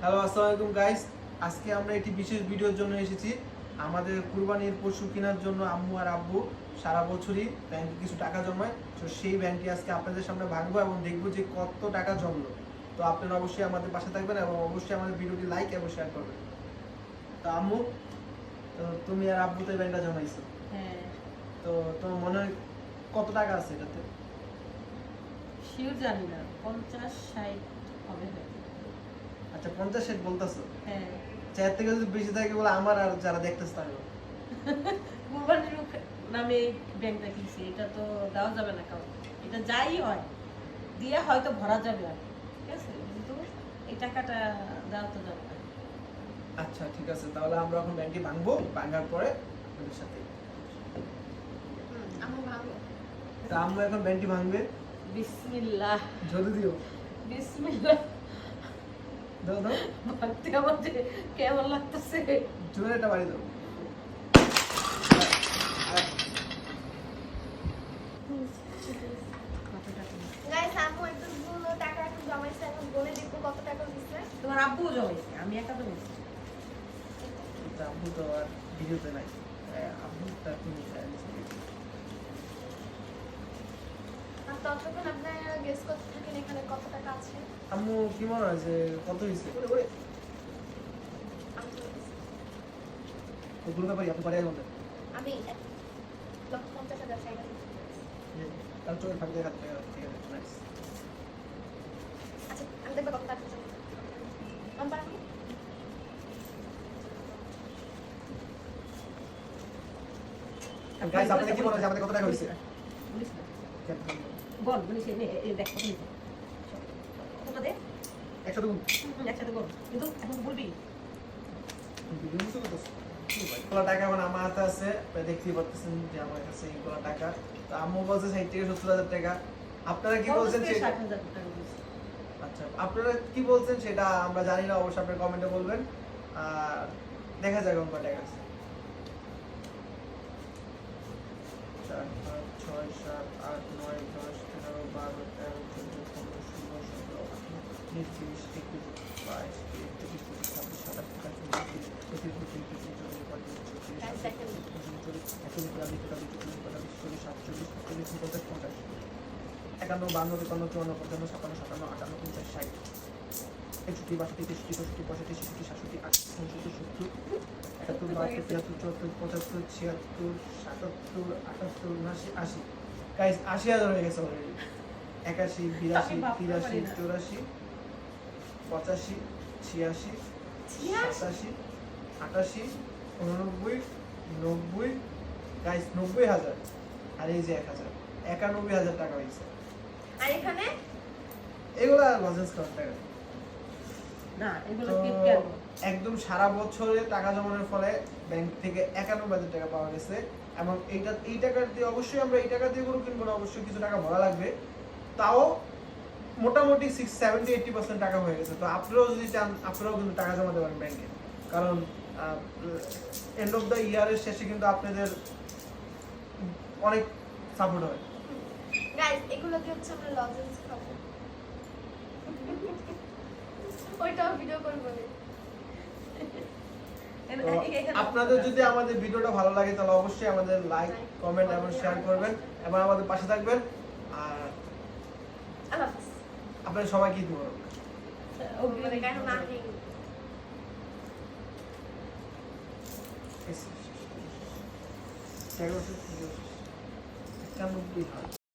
Hello আসসালামু আলাইকুম guys আজকে আমরা একটি বিশেষ ভিডিওর জন্য এসেছি। আমাদের কুরবানির পশু কেনার জন্য আম্মু আর আব্বু সারা বছরই ব্যাংকে কিছু টাকা জমায়। তো সেই ব্যাংকটি আজকে আপনাদের সামনে ভাঙবো এবং দেখব যে কত টাকা জমলো। তো আপনারা অবশ্যই আমাদের পাশে থাকবেন এবং অবশ্যই আমাদের ভিডিওটি লাইক এবং শেয়ার করবেন। তো আম্মু তো তুমি আর আব্বু তো ব্যাংকটা জমাইছো। হ্যাঁ। তো তোমার মনে হয় কত টাকা আছে এটাতে? শিওর জানি না পঞ্চাশ ষাট হবে হয়তো। আচ্ছা পঞ্চাশ ষাট বলতেছো? হ্যাঁ। চার থেকে যদি বেশি থাকে বলে আমার আর যারা দেখতেছে তারা কুরবানির নামে ব্যাংকটা কিনছি এটা তো দেওয়া যাবে না কারণ এটা যাই হয় দিয়ে হয়তো ভরা যাবে আর ঠিক আছে? কিন্তু এই টাকাটা দেওয়া তো যাবে না। আচ্ছা ঠিক আছে তাহলে আমরা এখন ব্যাংকটি ভাঙবো ভাঙার পরে আপনাদের সাথে। আমার ভালো তা আম্মু এখন ব্যাংকটি ভাঙবে। বিসমিল্লাহ। জলদি দিও। বিসমিল্লাহ। দাও দাও ভাবতে আমার যে কেমন লাগতেছে। জোরে একটা বাড়ি দাও। তোমার আব্বু জমাইছে আমি একা জমাইছি। আম্মু তো আর ভিডিওতে নাই। হ্যাঁ, আম্মু তুমি ততক্ষণ আপনারা গেস করতে থাকেন এখানে কত টাকা আছে আম্মু কি মনে হয় যে কত হয়েছে। ওগুলো ব্যাপারে আপনি পারে আমি লক্ষ পঞ্চাশ হাজার টাকা দিচ্ছি। তার চোখে থাকতে থাকতে ঠিক আছে নাইস আচ্ছা আমি দেখব কত টাকা দিচ্ছে নাম্বার আমি? গাইস আপনাদের কি মনে হয় আমাদের কত টাকা হয়েছে? দেখ দে? একসাথে কিন্তু এখন বলবি? টাকা মানে আমার হাতে আছে আপনারা দেখতেই পাচ্ছেন যে আমার কাছে এইগুলো টাকা। তো আম্মু বলছে ষাট থেকে সত্তর হাজার টাকা। আপনারা কি বলছেন সেটা? ষাট হাজার টাকা দিয়েছে। আচ্ছা আপনারা কি বলছেন সেটা আমরা জানি না অবশ্যই আপনার কমেন্টে বলবেন। আর দেখা যাক কোন টাকা আছে। চার পাঁচ ছয় সাত আট নয় দশ একুশ বাইশ তেইশ চব্বিশ পঁচিশ ছাব্বিশ সাতাশ আঠাশ একান্ন বান্ন তিপ্পান্ন চুয়ান্ন পঞ্চান্ন ছাপ্পান্ন সাতান্ন আটান্ন পঞ্চাশ ষাট একষট্টি বাষট্টি তেষট্টি চৌষট্টি পঁয়ষট্টি ছেষট্টি সাতষট্টি আটষট্টি উনসত্তর সত্তর একাত্তর বাহাত্তর তিয়াত্তর চুয়াত্তর পঁচাত্তর, ছিয়াত্তর, সাতাত্তর, আটাত্তর, উনআশি, আশি। গাইস আশি হাজার হয়ে গেছে অলরেডি একাশি বিরাশি তিরাশি চৌরাশি পঁচাশি ছিয়াশি? সাতাশি আটাশি উননব্বই নব্বই গাইস নব্বই হাজার। আর এই যে এক হাজার একানব্বই হাজার টাকা হয়েছে। আর এখানে? এগুলা লজেন্স করার টাকা। না এগুলো একদম সারা বছরে টাকা জমানোর ফলে ব্যাংক থেকে একানব্বই হাজার টাকা পাওয়া গেছে। এবং এইটা এই টাকা দিয়ে অবশ্যই আমরা এই টাকা দিয়ে কোনো কিনবো না অবশ্যই কিছু টাকা ভরা লাগবে। তাও মোটামুটি সিক্স সেভেন্টি এইটটি পার্সেন্ট টাকা হয়ে গেছে। তো আপনারাও যদি চান আপনারাও কিন্তু টাকা জমাতে পারেন ব্যাংকে কারণ এন্ড অফ দ্য ইয়ারের শেষে কিন্তু আপনাদের অনেক সাপোর্ট হয়। গাইস এগুলো দিয়ে হচ্ছে আমরা লজেন্স খাব ওইটাও ভিডিও করে বলি। এখানে- তো এখানে- আপনাদের যদি আমাদের ভিডিওটা ভালো লাগে তাহলে অবশ্যই আমাদের লাইক কমেন্ট এবং শেয়ার করবেন। এবং আমাদের পাশে থাকবেন। আপনাদের সবাই কি দিব মানে একানব্বই হাজার